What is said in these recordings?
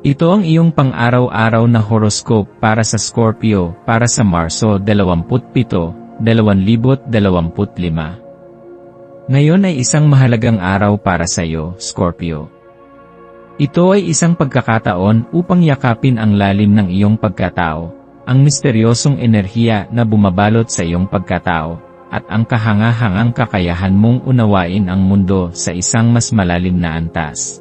Ito ang iyong pang-araw-araw na horoscope para sa Scorpio para sa Marso 27, 2025. Ngayon ay isang mahalagang araw para sa iyo, Scorpio. Ito ay isang pagkakataon upang yakapin ang lalim ng iyong pagkatao, ang misteryosong enerhiya na bumabalot sa iyong pagkatao, at ang kahangahangang kakayahan mong unawain ang mundo sa isang mas malalim na antas.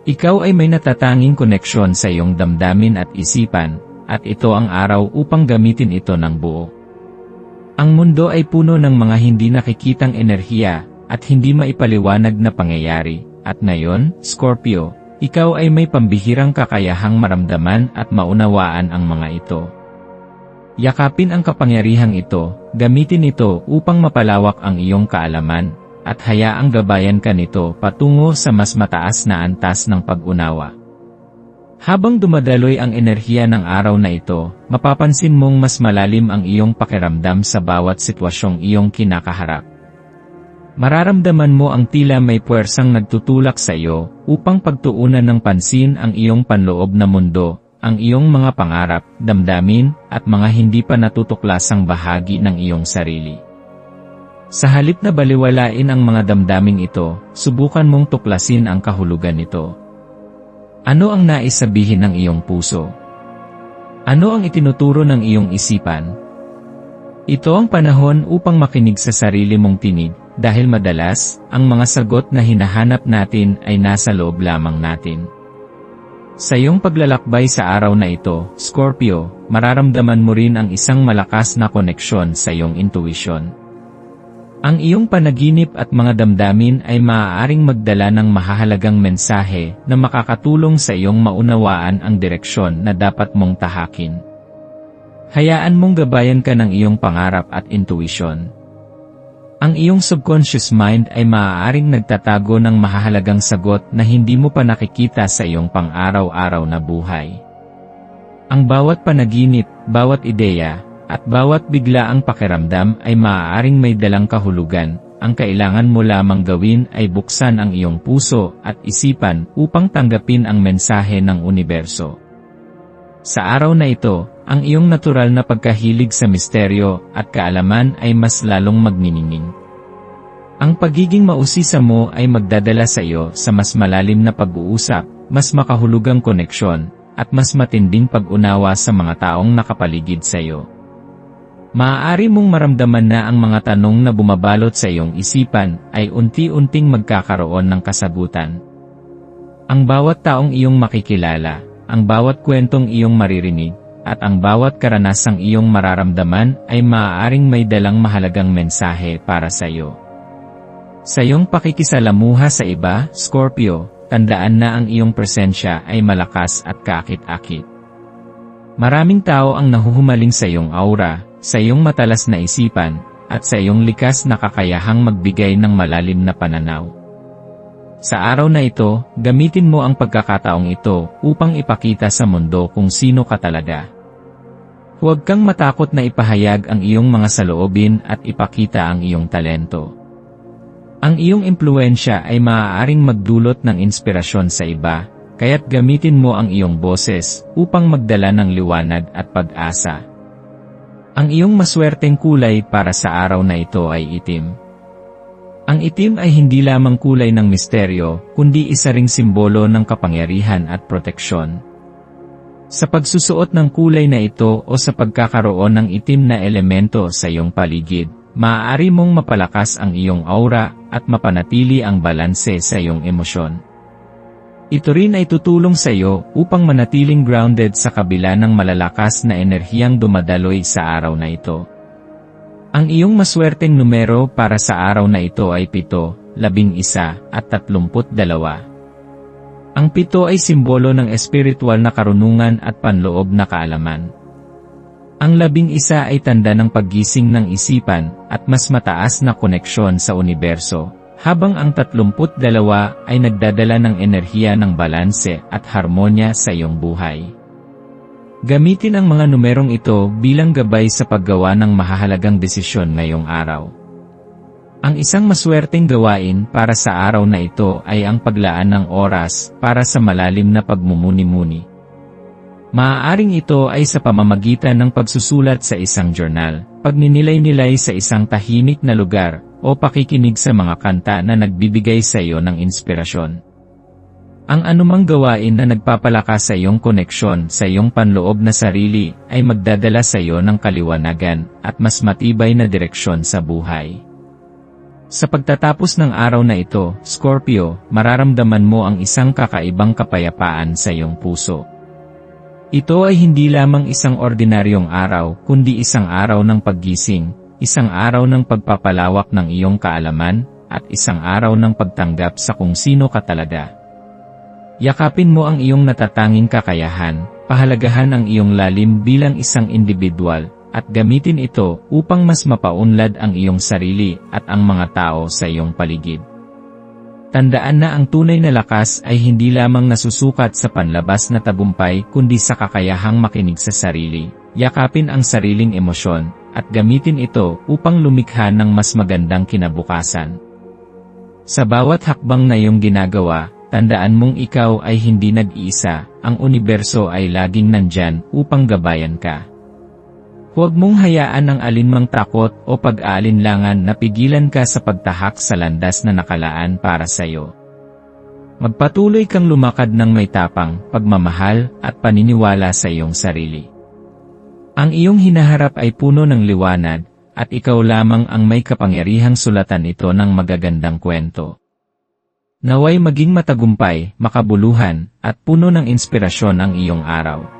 Ikaw ay may natatanging koneksyon sa iyong damdamin at isipan, at ito ang araw upang gamitin ito ng buo. Ang mundo ay puno ng mga hindi nakikitang enerhiya, at hindi maipaliwanag na pangyayari, at ngayon, Scorpio, ikaw ay may pambihirang kakayahang maramdaman at maunawaan ang mga ito. Yakapin ang kapangyarihang ito, gamitin ito upang mapalawak ang iyong kaalaman, at hayaang gabayan ka nito patungo sa mas mataas na antas ng pag-unawa. Habang dumadaloy ang enerhiya ng araw na ito, mapapansin mong mas malalim ang iyong pakiramdam sa bawat sitwasyong iyong kinakaharap. Mararamdaman mo ang tila may puwersang nagtutulak sa iyo upang pagtuunan ng pansin ang iyong panloob na mundo, ang iyong mga pangarap, damdamin, at mga hindi pa natutuklasang bahagi ng iyong sarili. Sa halip na baliwalain ang mga damdaming ito, subukan mong tuklasin ang kahulugan nito. Ano ang nais sabihin ng iyong puso? Ano ang itinuturo ng iyong isipan? Ito ang panahon upang makinig sa sarili mong tinig, dahil madalas, ang mga sagot na hinahanap natin ay nasa loob lamang natin. Sa iyong paglalakbay sa araw na ito, Scorpio, mararamdaman mo rin ang isang malakas na koneksyon sa iyong intuition. Ang iyong panaginip at mga damdamin ay maaaring magdala ng mahahalagang mensahe na makakatulong sa iyong maunawaan ang direksyon na dapat mong tahakin. Hayaan mong gabayan ka ng iyong pangarap at intuition. Ang iyong subconscious mind ay maaaring nagtatago ng mahahalagang sagot na hindi mo pa nakikita sa iyong pang-araw-araw na buhay. Ang bawat panaginip, bawat ideya, at bawat bigla ang pakiramdam ay maaaring may dalang kahulugan, ang kailangan mo lamang gawin ay buksan ang iyong puso at isipan upang tanggapin ang mensahe ng universo. Sa araw na ito, ang iyong natural na pagkahilig sa misteryo at kaalaman ay mas lalong magniningning. Ang pagiging mausisa mo ay magdadala sa iyo sa mas malalim na pag-uusap, mas makahulugang koneksyon, at mas matinding pag-unawa sa mga taong nakapaligid sa iyo. Maaari mong maramdaman na ang mga tanong na bumabalot sa iyong isipan ay unti-unting magkakaroon ng kasagutan. Ang bawat taong iyong makikilala, ang bawat kwentong iyong maririnig, at ang bawat karanasang iyong mararamdaman ay maaaring may dalang mahalagang mensahe para sa iyo. Sa iyong pakikisalamuha sa iba, Scorpio, tandaan na ang iyong presensya ay malakas at kaakit-akit. Maraming tao ang nahuhumaling sa iyong aura, sa iyong matalas na isipan, at sa iyong likas na kakayahang magbigay ng malalim na pananaw. Sa araw na ito, gamitin mo ang pagkakataong ito upang ipakita sa mundo kung sino ka talaga. Huwag kang matakot na ipahayag ang iyong mga saloobin at ipakita ang iyong talento. Ang iyong impluensya ay maaaring magdulot ng inspirasyon sa iba, kaya't gamitin mo ang iyong boses upang magdala ng liwanag at pag-asa. Ang iyong maswerteng kulay para sa araw na ito ay itim. Ang itim ay hindi lamang kulay ng misteryo, kundi isa ring simbolo ng kapangyarihan at proteksyon. Sa pagsusuot ng kulay na ito o sa pagkakaroon ng itim na elemento sa iyong paligid, maaari mong mapalakas ang iyong aura at mapanatili ang balanse sa iyong emosyon. Ito rin ay tutulong sa iyo upang manatiling grounded sa kabila ng malalakas na enerhiyang dumadaloy sa araw na ito. Ang iyong maswerteng numero para sa araw na ito ay 7, 11 at 32. Ang pito ay simbolo ng espiritual na karunungan at panloob na kaalaman. Ang labing isa ay tanda ng paggising ng isipan at mas mataas na koneksyon sa universo, habang ang 32 ay nagdadala ng enerhiya ng balanse at harmonya sa iyong buhay. Gamitin ang mga numerong ito bilang gabay sa paggawa ng mahahalagang desisyon ngayong araw. Ang isang maswerteng gawain para sa araw na ito ay ang paglaan ng oras para sa malalim na pagmumuni-muni. Maaaring ito ay sa pamamagitan ng pagsusulat sa isang journal, pagninilay-nilay sa isang tahimik na lugar, o pakikinig sa mga kanta na nagbibigay sa iyo ng inspirasyon. Ang anumang gawain na nagpapalakas sa iyong koneksyon sa iyong panloob na sarili ay magdadala sa iyo ng kaliwanagan at mas matibay na direksyon sa buhay. Sa pagtatapos ng araw na ito, Scorpio, mararamdaman mo ang isang kakaibang kapayapaan sa iyong puso. Ito ay hindi lamang isang ordinaryong araw, kundi isang araw ng paggising, isang araw ng pagpapalawak ng iyong kaalaman, at isang araw ng pagtanggap sa kung sino ka talaga. Yakapin mo ang iyong natatanging kakayahan, pahalagahan ang iyong lalim bilang isang individual, at gamitin ito upang mas mapaunlad ang iyong sarili at ang mga tao sa iyong paligid. Tandaan na ang tunay na lakas ay hindi lamang nasusukat sa panlabas na tagumpay kundi sa kakayahang makinig sa sarili, yakapin ang sariling emosyon, at gamitin ito upang lumikha ng mas magandang kinabukasan. Sa bawat hakbang na iyong ginagawa, Tandaan mong ikaw ay hindi nag-iisa, ang universo ay laging nandyan upang gabayan ka. Huwag mong hayaan ang alinmang takot o pag-aalinlangan na pigilan ka sa pagtahak sa landas na nakalaan para sa iyo. Magpatuloy kang lumakad ng may tapang, pagmamahal, at paniniwala sa iyong sarili. Ang iyong hinaharap ay puno ng liwanag, at ikaw lamang ang may kapangyarihang sulatan ito ng magagandang kwento. Naway maging matagumpay, makabuluhan, at puno ng inspirasyon ang iyong araw.